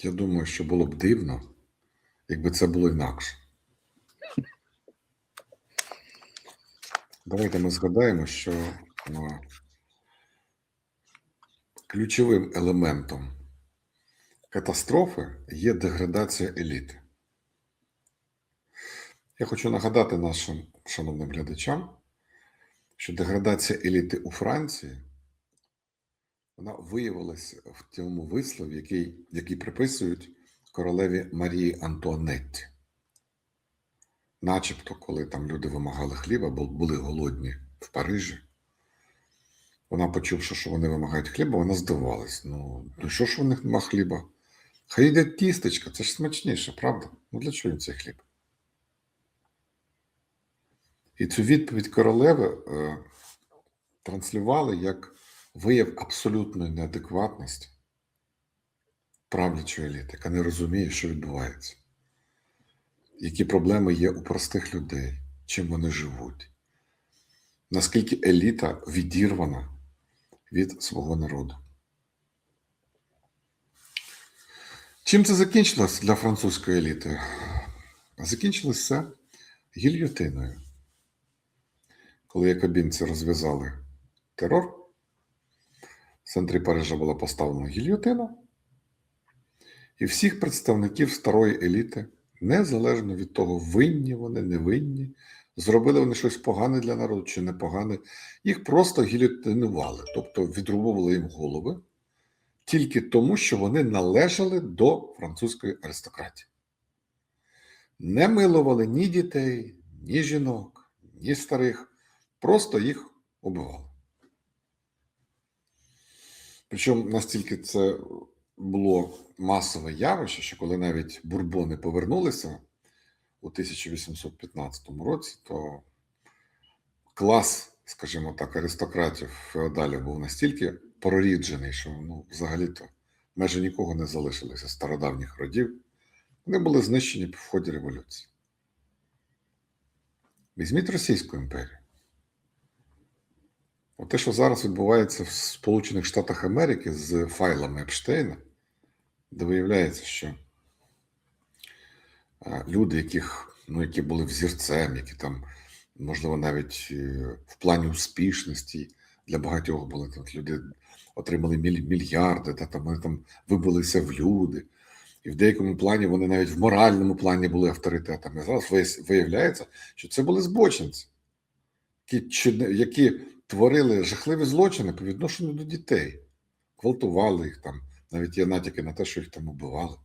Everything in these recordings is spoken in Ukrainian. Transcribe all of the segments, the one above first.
Я думаю, що було б дивно, якби це було інакше. Давайте ми згадаємо, що е, ключовим елементом катастрофи є деградація еліти. Я хочу нагадати нашим шановним глядачам, що деградація еліти у Франції вона виявилася в цьому вислові, який, який приписують королеві Марії Антуанетті. Начебто, коли там люди вимагали хліба, бо були голодні в Парижі, вона, почувши, що вони вимагають хліба, вона здивувалась. Ну, ну що ж у них нема хліба? Хай йде тістечка, це ж смачніше, правда? Ну для чого їм цей хліб? І цю відповідь королеви е, транслювали як вияв абсолютної неадекватності правлячої еліти, яка не розуміє, що відбувається, які проблеми є у простих людей, чим вони живуть, наскільки еліта відірвана від свого народу. Чим це закінчилось для французької еліти? Закінчилось це гільйотиною. Коли якобінці розв'язали терор, в центрі Парижа була поставлена гільйотина, і всіх представників старої еліти, незалежно від того, винні вони, не винні, зробили вони щось погане для народу чи непогане, їх просто гільйотинували, тобто відрубували їм голови тільки тому, що вони належали до французької аристократії. Не милували ні дітей, ні жінок, ні старих, просто їх убивали. Причому настільки це було масове явище, що коли навіть бурбони повернулися у 1815 році, то клас, скажімо так, аристократів феодалів був настільки проріджений, що ну, взагалі-то майже нікого не залишилося стародавніх родів. Вони були знищені в ході революції. Візьміть Російську імперію. От те, що зараз відбувається в Сполучених Штатах Америки з файлами Епштейна, де виявляється, що люди, яких, ну, які були взірцем, які там, можливо, навіть е, в плані успішності для багатьох були там люди, отримали міль- мільярди, та там вони там вибилися в люди. І в деякому плані вони навіть в моральному плані були авторитетами. Зараз виявляється, що це були збочинці, які, які творили жахливі злочини по відношенню до дітей, гвалтували їх там, навіть є натяки на те, що їх там убивали.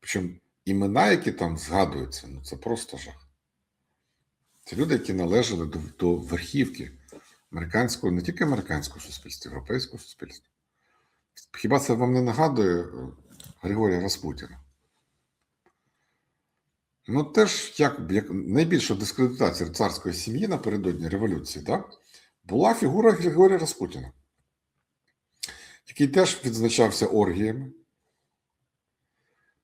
Причому імена, які там згадуються, ну це просто жах. Це люди, які належали до, до верхівки американського, не тільки американського суспільства, європейського суспільства. Хіба це вам не нагадує е, Григорія Распутіна? Ну, теж як, як найбільша дискредитація царської сім'ї напередодні революції, да, була фігура Григорія Распутіна, який теж відзначався оргіями.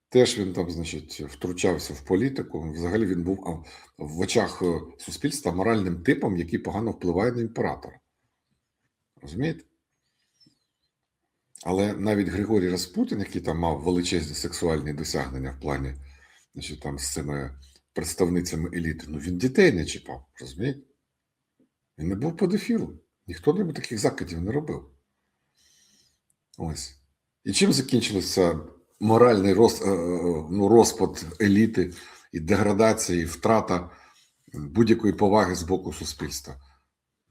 Теж він там, значить, втручався в політику. Взагалі він був в очах е, суспільства моральним типом, який погано впливає на імператора. Розумієте? Але навіть Григорій Распутін, який там мав величезні сексуальні досягнення в плані, значить, там з цими представницями еліти, ну він дітей не чіпав, розумієте? Він не був педофілом. Ніхто йому таких закидів не робив. Ось. І чим закінчився моральний роз, е, е, ну, розпад еліти і деградація, і втрата будь-якої поваги з боку суспільства?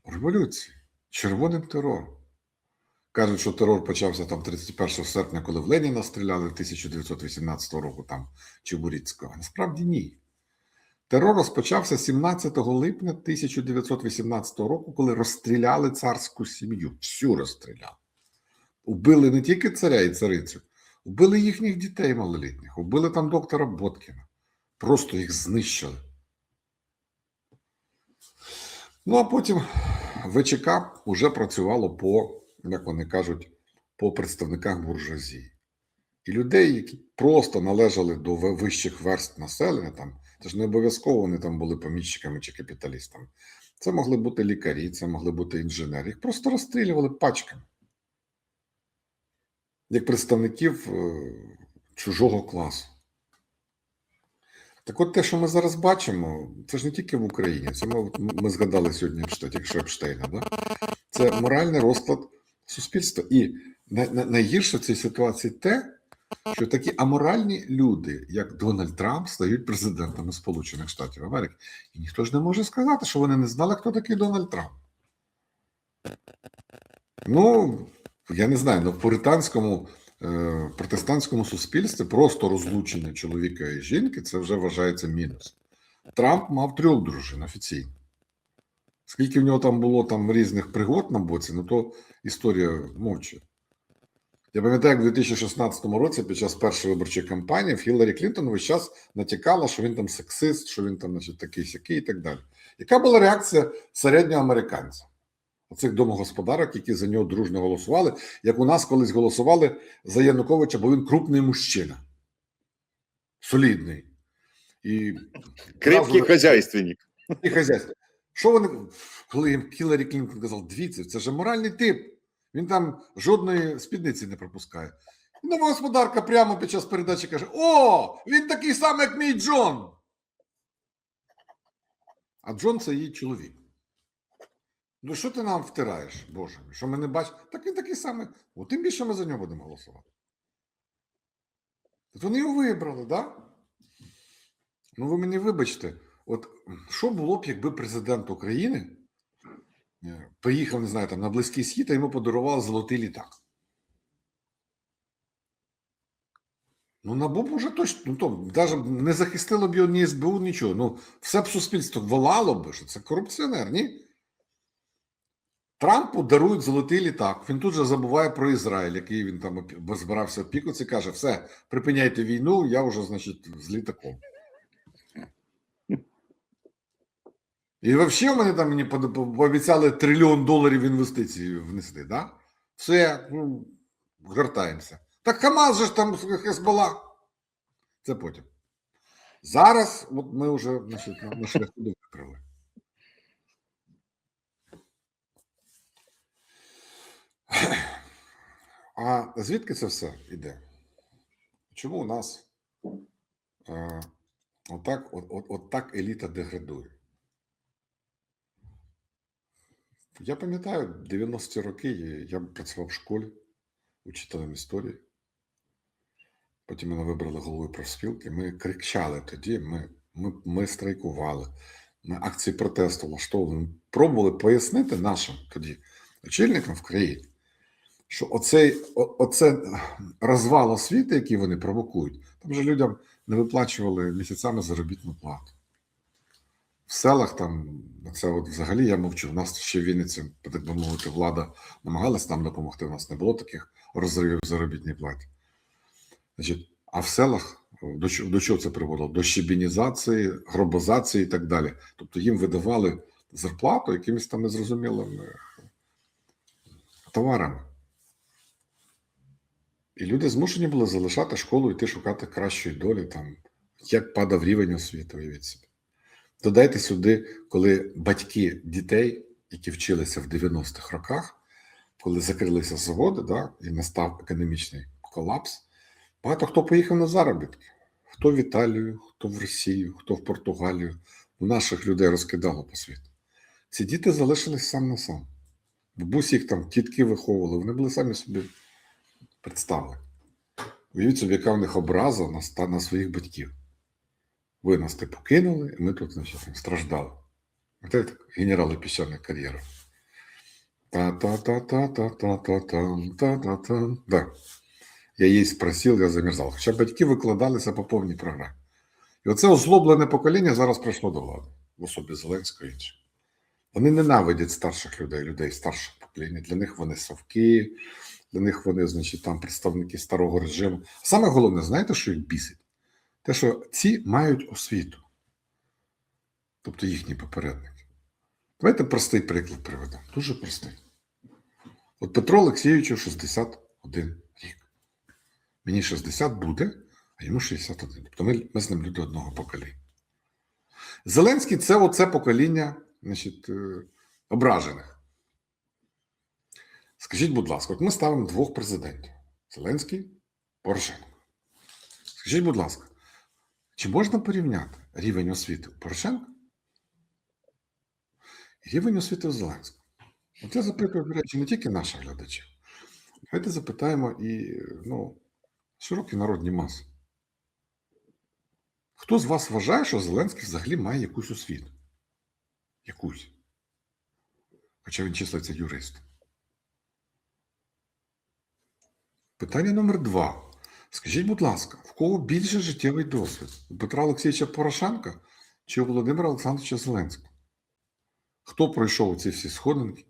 Революції, червоним терором. Кажуть, що терор почався там 31 серпня, коли в Леніна стріляли 1918 року, там Чебуріцького. Насправді ні. Терор розпочався 17 липня 1918 року, коли розстріляли царську сім'ю. Всю розстріляли. Убили не тільки царя і царицю, убили їхніх дітей малолітніх, убили там доктора Боткіна. Просто їх знищили. Ну, а потім ВЧК вже працювало по, як вони кажуть, по представниках буржуазії. І людей, які просто належали до вищих верств населення, там, це ж не обов'язково вони там були поміщиками чи капіталістами. Це могли бути лікарі, це могли бути інженери. Їх просто розстрілювали пачками. Як представників е, чужого класу. Так от те, що ми зараз бачимо, це ж не тільки в Україні. Це ми, ми згадали сьогодні Епште- тільки що Да? Це моральний розклад суспільства. І най- най- найгірше в цій ситуації те, що такі аморальні люди, як Дональд Трамп, стають президентами Сполучених Штатів Америки. І ніхто ж не може сказати, що вони не знали, хто такий Дональд Трамп. Ну, я не знаю, ну в пуританському е, протестантському суспільстві просто розлучення чоловіка і жінки це вже вважається мінус. Трамп мав трьох дружин офіційно. Скільки в нього там було там різних пригод на боці, ну то історія мовчить. Я пам'ятаю, як в 2016 році під час першої виборчої кампанії в Хіларі Клінтон весь час натякала, що він там сексист, що він там, значить, такий сякий і так далі. Яка була реакція середнього американця? Оцих домогосподарок, які за нього дружно голосували, як у нас колись голосували за Януковича, бо він крупний мужчина, солідний. І Крепкий хозяйственник. і хазяйство. Що вони, коли їм Хіларі Клінтон казав, дивіться, це ж моральний тип. Він там жодної спідниці не пропускає. Нова господарка прямо під час передачі каже: О, він такий самий, як мій Джон. А Джон це її чоловік. Ну, що ти нам втираєш, Боже? Що ми не бачимо? Так він такий самий. О, тим більше ми за нього будемо голосувати. Вони його вибрали? Да? Ну, ви мені вибачте, от що було б, якби президент України поїхав, не знаю, там на Близький Схід, а йому подарували золотий літак. Ну, НАБУ б уже точно, ну то навіть не захистило б його ні СБУ, нічого. Ну, все б суспільство волало б, що це корупціонер, ні? Трампу дарують золотий літак. Він тут же забуває про Ізраїль, який він там збирався опікуватися, каже: все, припиняйте війну, я вже, значить, з літаком. І взагалі вони там мені пообіцяли трильйон доларів інвестицій внести, да? Все, ну, гортаємося. Так Хамас же ж там Хезбола. Це потім. Зараз от ми вже на, шляху до виправи. А звідки це все йде? Чому у нас е, отак, от, от, от так еліта деградує? Я пам'ятаю 90-ті роки, я працював в школі учителем історії. Потім мене вибрали головою профспілки. Ми кричали тоді, ми, ми, ми страйкували, ми акції протесту влаштовували. Ми пробували пояснити нашим тоді очільникам в країні, що оцей, о- оце розвал освіти, який вони провокують, там же людям не виплачували місяцями заробітну плату. В селах там це от взагалі я мовчу. У нас ще в Вінниці, так би мовити, влада намагалась нам допомогти. У нас не було таких розривів заробітній платі. Значить, а в селах до, чого- до чого це приводило? До щебінізації, гробозації і так далі. Тобто їм видавали зарплату якимись там незрозумілими товарами. І люди змушені були залишати школу йти шукати кращої долі, там, як падав рівень освіти, уявіть собі. Додайте сюди, коли батьки дітей, які вчилися в 90-х роках, коли закрилися заводи, да, і настав економічний колапс, багато хто поїхав на заробітки. Хто в Італію, хто в Росію, хто в Португалію. У наших людей розкидало по світу. Ці діти залишились сам на сам. Бабусі їх там тітки виховували, вони були самі собі представлені. Уявіть собі, яка в них образа на, на своїх батьків. Ви нас типу кинули, і ми тут значить, страждали. Це генерали піщаної кар'єри. Та-та-та-та-та-та-та-там, та-та-та. Да. Я їй спросив, я замерзав. Хоча батьки викладалися по повній програмі. І оце озлоблене покоління зараз прийшло до влади, в особі Зеленського і інших. Вони ненавидять старших людей, людей старшого покоління. Для них вони совки, для них вони, значить, там представники старого режиму. Саме головне, знаєте, що їх бісить? Те, що ці мають освіту, тобто їхні попередники. Давайте простий приклад приведемо. Дуже простий. От Петро Олексійовичу 61 рік. Мені 60 буде, а йому 61. Тобто ми, ми з ним люди одного покоління. Зеленський це оце покоління значить, е, ображених. Скажіть, будь ласка, от ми ставимо двох президентів: Зеленський, Порошенко. Скажіть, будь ласка, чи можна порівняти рівень освіти Порошенка і рівень освіти Зеленського? От я запитую, до речі, не тільки наших глядачів. Давайте запитаємо і ну, широкі народні маси. Хто з вас вважає, що Зеленський взагалі має якусь освіту? Якусь. Хоча він числиться юристом. Питання номер два. Скажіть, будь ласка, в кого більше життєвий досвід? У Петра Олексійовича Порошенка чи у Володимира Олександровича Зеленського? Хто пройшов ці всі сходинки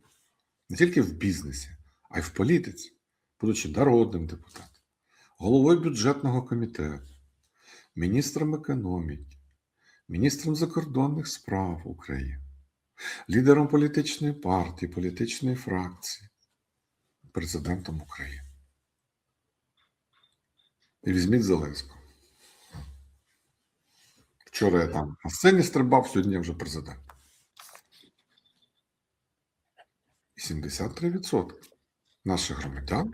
не тільки в бізнесі, а й в політиці, будучи народним депутатом, головою бюджетного комітету, міністром економіки, міністром закордонних справ України, лідером політичної партії, політичної фракції, президентом України. І візьміть Зеленського. Вчора я там на сцені стрибав, сьогодні я вже президент. 73% наших громадян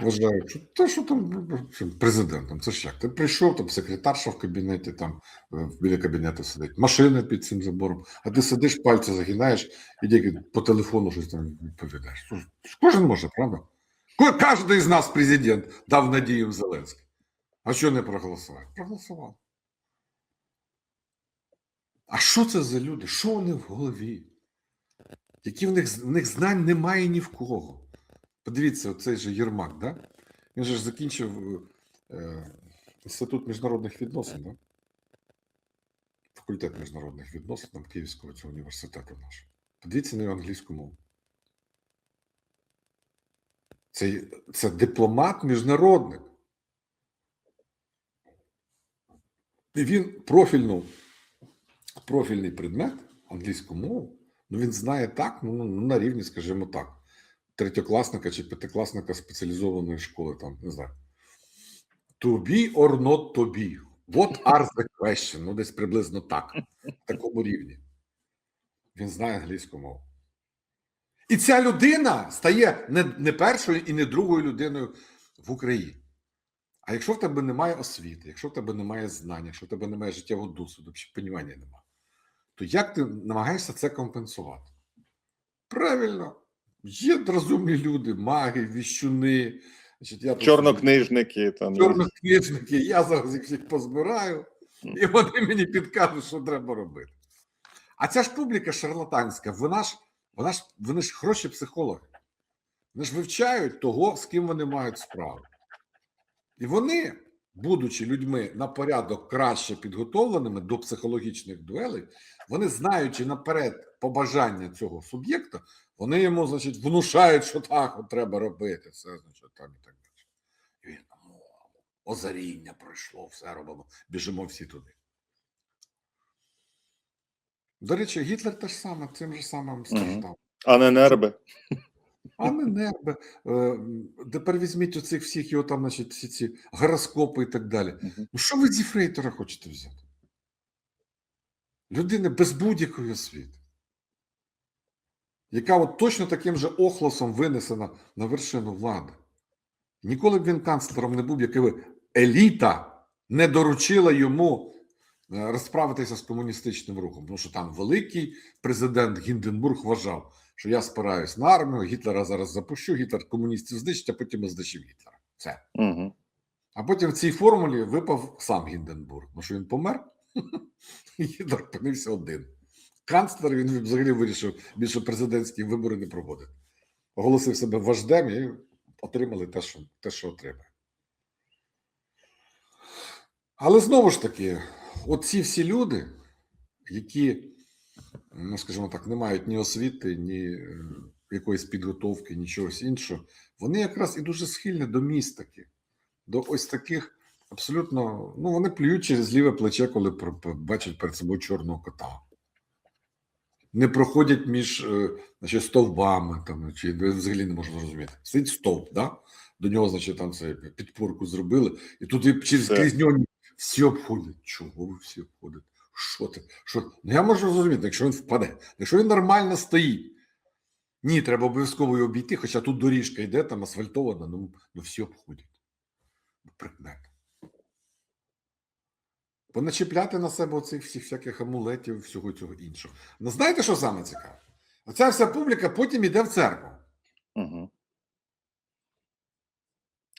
вважають, що те, що там ну, президентом, це ж як? Ти прийшов, там секретарша в кабінеті, там е, біля кабінету сидить, машина під цим забором, а ти сидиш, пальці загинаєш і тільки по телефону щось там відповідаєш. Кожен може, правда? Ко- Кожен із нас президент дав надію Зеленський. А що не проголосував? Проголосував. А що це за люди? Що вони в голові? Які в них, в них знань немає ні в кого. Подивіться, оцей же Єрмак, да? Він же ж закінчив е, інститут міжнародних відносин, да? факультет міжнародних відносин там Київського цього університету нашого. Подивіться на його англійську мову. Це, це дипломат міжнародник. І він профільну, профільний предмет англійську мову, ну він знає так, ну, ну на рівні, скажімо так, третьокласника чи п'ятикласника спеціалізованої школи, там, не знаю. To be or not to be. What are the question? Ну, десь приблизно так, в такому рівні. Він знає англійську мову. І ця людина стає не, не першою і не другою людиною в Україні. А якщо в тебе немає освіти, якщо в тебе немає знань, якщо в тебе немає життєвого досвіду, понімання немає, то як ти намагаєшся це компенсувати? Правильно, є розумні люди, маги, віщуни. Значить, я Чорнокнижники там. чорнокнижники, я зараз їх всіх позбираю, і вони мені підкажуть, що треба робити. А ця ж публіка шарлатанська, вона ж, вона ж, вони ж хороші психологи. Вони ж вивчають того, з ким вони мають справу. І вони, будучи людьми на порядок краще підготовленими до психологічних дуелей, вони, знаючи наперед побажання цього суб'єкта, вони йому, значить, внушають, що так от треба робити. Все, значить, там і так далі. І він озаріння пройшло, все робимо, біжимо всі туди. До речі, Гітлер теж саме цим же самим страждав. А не нерби. А не нерви. Е, Тепер візьміть оцих всіх його там, значить, всі ці гороскопи і так далі. Ну що ви зі Фрейтера хочете взяти? Людина без будь-якої освіти, яка от точно таким же охлосом винесена на вершину влади. Ніколи б він канцлером не був, якби еліта не доручила йому розправитися з комуністичним рухом. Тому що там великий президент Гінденбург вважав, що я спираюсь на армію, Гітлера зараз запущу, Гітлер комуністів знищить, а потім і знищив Гітлера. Все. Угу. А потім в цій формулі випав сам Гінденбург, тому що він помер, і Гітлер опинився один. Канцлер він взагалі вирішив більше президентські вибори не проводити. Оголосив себе вождем і отримали те, що, те, що отримали. Але знову ж таки, оці всі люди, які, ну скажімо так, не мають ні освіти, ні е, якоїсь підготовки, ні чогось іншого, вони якраз і дуже схильні до містики, до ось таких абсолютно, ну вони плюють через ліве плече, коли бачать перед собою чорного кота. Не проходять між е, значить, стовбами, там, чи взагалі не можу зрозуміти. Сидить стовп, да? до нього, значить, там це підпорку зробили, і туди через крізь нього всі обходять. Чого ви всі обходите? Що ти? Що? Ну я можу зрозуміти, якщо він впаде, якщо він нормально стоїть. Ні, треба обов'язково його обійти, хоча тут доріжка йде, там асфальтована, ну, ну всі обходять. Предмет. поначіпляти на себе оцих всіх всяких амулетів, всього цього іншого. Ну знаєте, що саме цікаве? Оця вся публіка потім іде в церкву. Угу.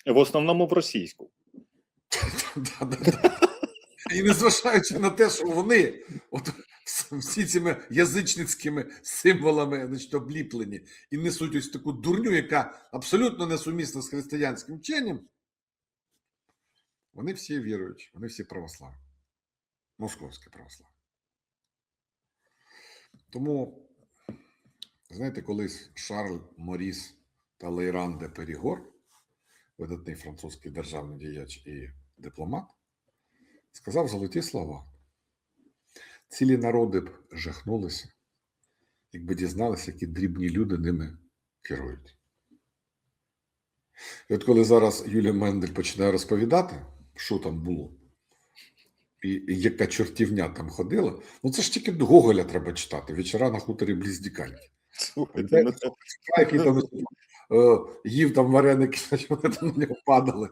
В основному в російську. І незважаючи на те, що вони от всі цими язичницькими символами значить, обліплені і несуть ось таку дурню, яка абсолютно несумісна з християнським вченням, вони всі вірують, вони всі православні. Московське православ'я. Тому, знаєте, колись Шарль Моріс та Лейран де Перігор, видатний французький державний діяч і дипломат, сказав золоті слова. Цілі народи б жахнулися, якби дізналися, які дрібні люди ними керують. І от коли зараз Юлія Мендель починає розповідати, що там було, і, і яка чортівня там ходила, ну це ж тільки Гоголя треба читати. Вечора на хуторі Близдікальки. Слухайте, ну, Який там е, їв там вареники, вони там на нього падали.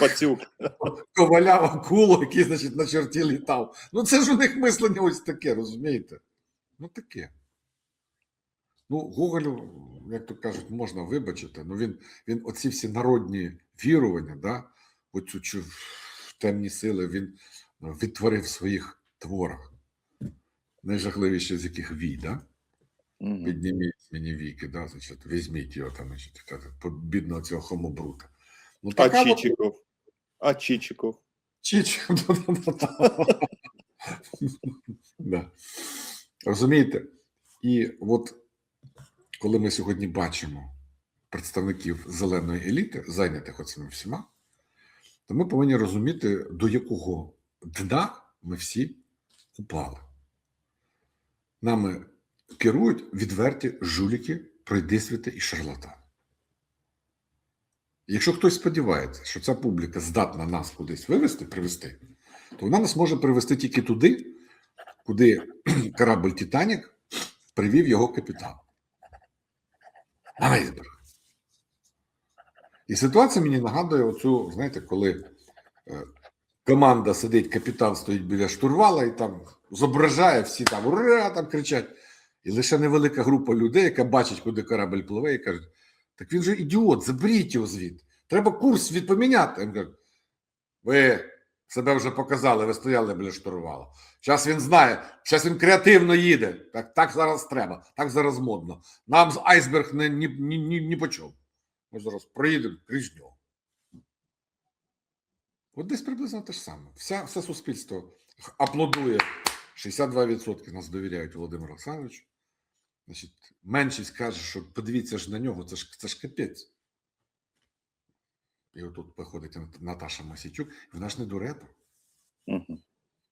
Пацюк. Коваля акулу, який, значить, на чорті літав. Ну, це ж у них мислення ось таке, розумієте? Ну, таке. Ну, Гоголю, як то кажуть, можна вибачити. Ну, він, він оці всі народні вірування, да, оцю чу, темні сили він відтворив в своїх творах. Найжахливіше з яких вій, да? Підніміть мені віки, да, значить, візьміть його там, значить, бідного цього хомобрута. Ну, А така от- Чичиков? А Чичиков? Чіч. Да. Розумієте? І от коли ми сьогодні бачимо представників зеленої еліти, зайнятих оцими всіма, то ми повинні розуміти, до якого дна ми всі упали. Нами керують відверті жуліки, пройдисвіти і шарлатани. Якщо хтось сподівається, що ця публіка здатна нас кудись вивести, привести, то вона нас може привести тільки туди, куди корабль Титанік привів його капітан. На айсберг. І ситуація мені нагадує оцю, знаєте, коли е, команда сидить, капітан стоїть біля штурвала і там зображає, всі там ура, там кричать. І лише невелика група людей, яка бачить, куди корабль пливе, і кажуть: так він же ідіот, заберіть його звідти. Треба курс від поміняти. Він каже, ви себе вже показали, ви стояли біля штурвала. Зараз він знає, зараз він креативно їде. Так, так зараз треба, так зараз модно. Нам з айсберг не, ні, ні, ні, ні по чому. Ми зараз проїдемо крізь нього. От десь приблизно те ж саме. Вся, все суспільство аплодує. 62% нас довіряють Володимиру Олександровичу. Значить, меншість каже, що подивіться ж на нього, це ж, це ж капець. І отут виходить Наташа Масічук, і вона ж не дурепа. Мгм.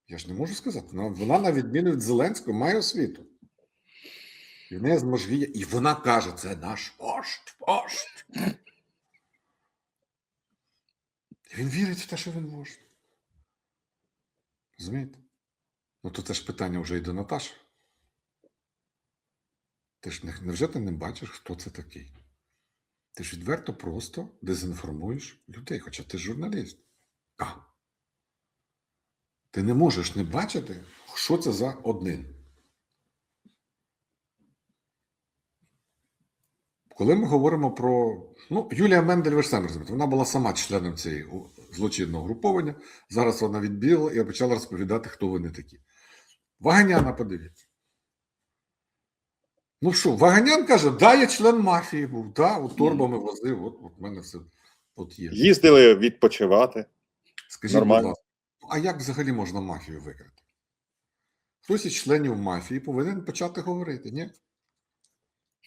Я ж не можу сказати. Вона, вона на відміну від Зеленського, має освіту. І в неї зможвіє, і вона каже: це наш вождь, вождь. І він вірить в те, що він вождь. Розумієте? Ну, то це ж питання вже і до Наташі. Ти ж не, невже ти не бачиш, хто це такий? Ти ж відверто просто дезінформуєш людей, хоча ти журналіст. А. Ти не можеш не бачити, що це за один. Коли ми говоримо про. Ну, Юлія Мендель, ви розумієте, вона була сама членом цієї злочинного груповання. Зараз вона відбігла і почала розповідати, хто вони такі. Ваганяна, подивіться. Ну що, Ваганян каже, да, я член мафії був, да, от торбами возив, от, от мене все от є. Їздили відпочивати. Скажіть, Нормально. будь ласка, а як взагалі можна мафію викрити? Хтось із членів мафії повинен почати говорити, ні?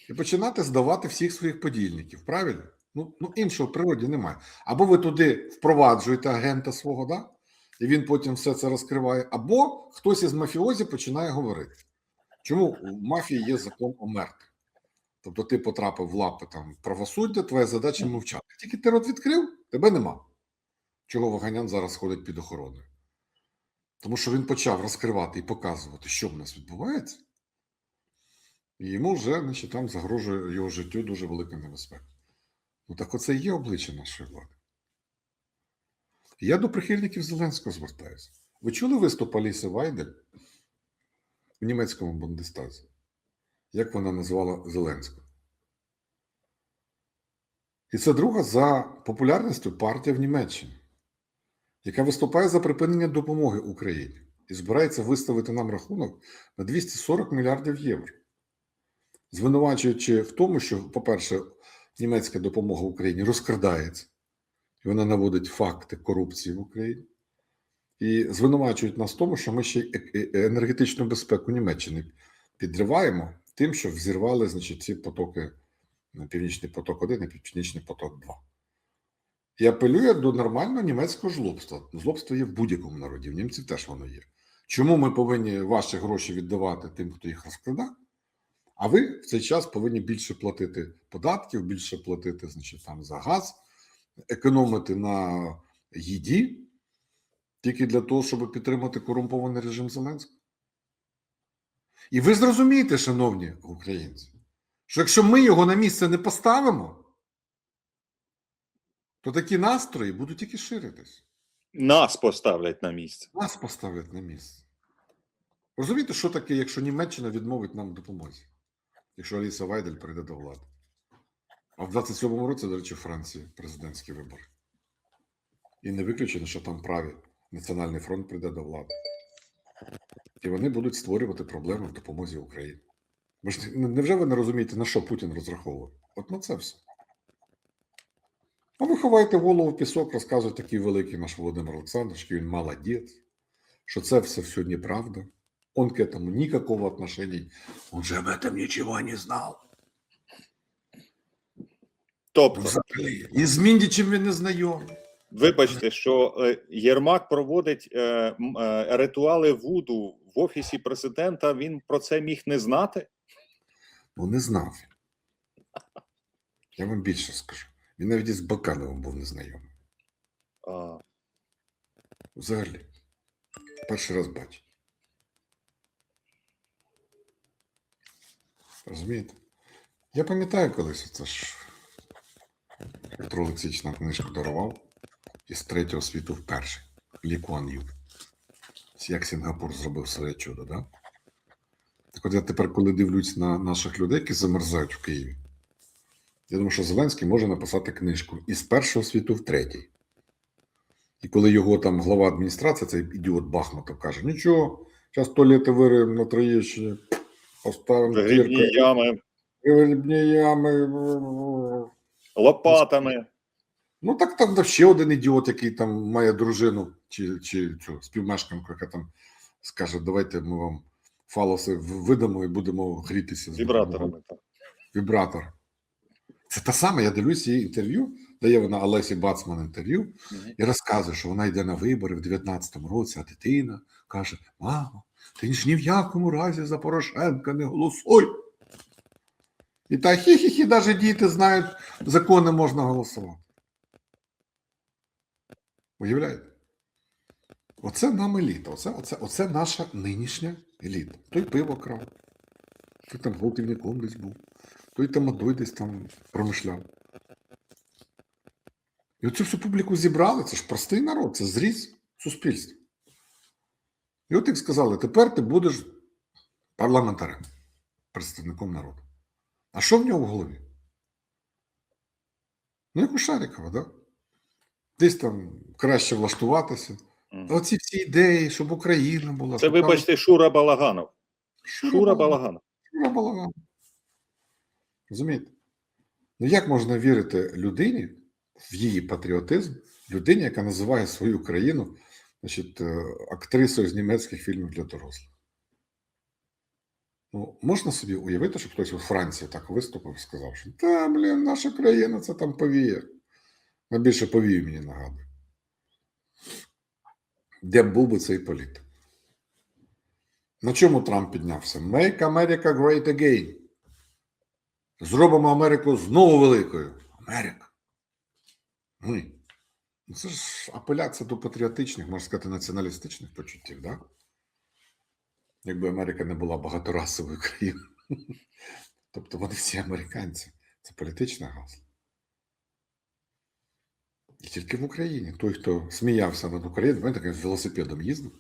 І починати здавати всіх своїх подільників, правильно? Ну, ну іншого в природі немає. Або ви туди впроваджуєте агента свого, да? і він потім все це розкриває, або хтось із мафіозі починає говорити. Чому у мафії є закон омерти? Тобто ти потрапив в лапи там правосуддя, твоя задача мовчати. Тільки ти рот відкрив, тебе нема чого Ваганян зараз ходить під охороною. Тому що він почав розкривати і показувати, що в нас відбувається, і йому вже значить, там загрожує його життю дуже велика небезпека. Ну так оце і є обличчя нашої влади. Я до прихильників Зеленського звертаюся. Ви чули виступ Аліси Вайдель в німецькому Бундестазі? Як вона назвала Зеленського? І це друга за популярністю партія в Німеччині, яка виступає за припинення допомоги Україні і збирається виставити нам рахунок на 240 мільярдів євро, звинувачуючи в тому, що, по-перше, німецька допомога Україні розкрадається, і вона наводить факти корупції в Україні. І звинувачують нас в тому, що ми ще е- е- енергетичну безпеку Німеччини підриваємо тим, що взірвали значить, ці потоки на Північний поток 1 і Північний поток 2. І апелює до нормального німецького жлобства. Злобство є в будь-якому народі, в німців теж воно є. Чому ми повинні ваші гроші віддавати тим, хто їх розкрадає? А ви в цей час повинні більше платити податків, більше платити значить, там, за газ, економити на їді, тільки для того, щоб підтримати корумпований режим Зеленського. І ви зрозумієте, шановні українці, що якщо ми його на місце не поставимо, то такі настрої будуть тільки ширитись. Нас поставлять на місце. Нас поставлять на місце. Розумієте, що таке, якщо Німеччина відмовить нам в допомозі, якщо Аліса Вайдель прийде до влади? А в 27-му році, до речі, в Франції президентські вибори. І не виключено, що там праві Національний фронт прийде до влади. І вони будуть створювати проблеми в допомозі Україні. Ви ж невже ви не розумієте, на що Путін розраховує? От на це все. А ви ховаєте голову в пісок, розказує такий великий наш Володимир Олександрович, що він молодець, що це все все неправда. Он к этому никакого отношения. Он же об этом ничего не знал. Тобто, Взагалі. І з Міндічем він не знайомий. Вибачте, що е, Єрмак проводить е, е, ритуали Вуду в офісі президента. Він про це міг не знати. Ну, не знав. Я вам більше скажу. Він навіть із Бакановим був незнайомий. А, Взагалі. Перший раз бачить. Розумієте? Я пам'ятаю колись це ж Петро Олексійович нам книжку дарував із третього світу вперше. Лі Куан Ю. Як Сінгапур зробив своє чудо, да? Так от я тепер, коли дивлюсь на наших людей, які замерзають в Києві, я думаю, що Зеленський може написати книжку із першого світу в третій. І коли його там глава адміністрації, цей ідіот Бахмутов, каже: нічого, зараз туалети вириємо на Троєщині, поставимо дірки, ями грибні ями. лопатами. Ну так там ще один ідіот, який там має дружину чи, чи цю співмешканку, яка там скаже: давайте ми вам фалоси видамо і будемо грітися З вібраторами. Вібратор. Це та саме, я дивлюсь її інтерв'ю, дає вона Олесі Бацман інтерв'ю, і розказує, що вона йде на вибори в 19-му році, а дитина каже: Мамо, ти ж ні в якому разі за Порошенка не голосуй. І та хі-хі-хі, навіть діти знають, закони можна голосувати. Уявляєте? Оце нам еліта, оце, оце, оце наша нинішня еліта. Той пиво крав, той там гвалтівником десь був, той там адой десь там промишляв. І оцю всю публіку зібрали, це ж простий народ, це зріз суспільства. І от як сказали, тепер ти будеш парламентарем, представником народу. А що в нього в голові? Ну, як у Шарикова, да? Десь там краще влаштуватися. А оці всі ідеї, щоб Україна була. Це, вибачте, Шура Балаганов. Шура Шура Балаганов. Шура Балаган. Розумієте? Ну як можна вірити людині в її патріотизм, людині, яка називає свою країну значить, е, актрисою з німецьких фільмів для дорослих? Ну, можна собі уявити, що хтось у Франції так виступив і сказав, що та, блін, наша країна це там повіє. Найбільше повіє мені нагадує. Де був би цей політик? На чому Трамп піднявся? Make America great again. Зробимо Америку знову великою. Америка. Ну, і- ну, це ж апеляція до патріотичних, можна сказати, націоналістичних почуттів, да? Якби Америка не була багаторасовою країною. Тобто вони всі американці. Це політичне гасло. І тільки в Україні. Той, хто сміявся над Україною, він таким велосипедом їздив,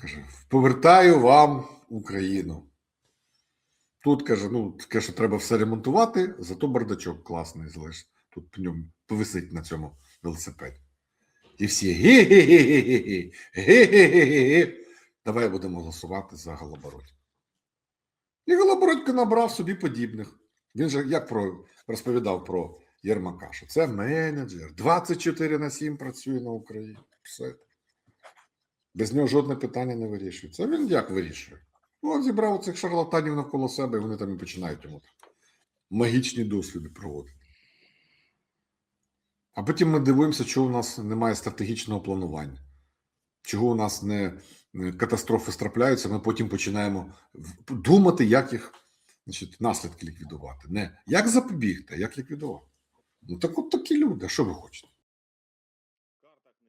Каже: повертаю вам Україну. Тут каже: ну, таке, що треба все ремонтувати, зато бардачок класний залиш. Тут по ньому повисить на цьому велосипеді. І всі ге-ге-ге-ге-ге, ге-ге-ге-ге. Давай будемо голосувати за Голобородька. І Голобородько набрав собі подібних. Він же як про, розповідав про Єрмака, що це менеджер, 24 на 7 працює на Україні. Все. Без нього жодне питання не вирішується. А він як вирішує? Ну, от зібрав цих шарлатанів навколо себе, і вони там і починають йому так магічні досвіди проводити. А потім ми дивуємося, чого у нас немає стратегічного планування, чого у нас не катастрофи страпляються, ми потім починаємо думати, як їх значить, наслідки ліквідувати. Не як запобігти, а як ліквідувати. Ну так от такі люди, що ви хочете?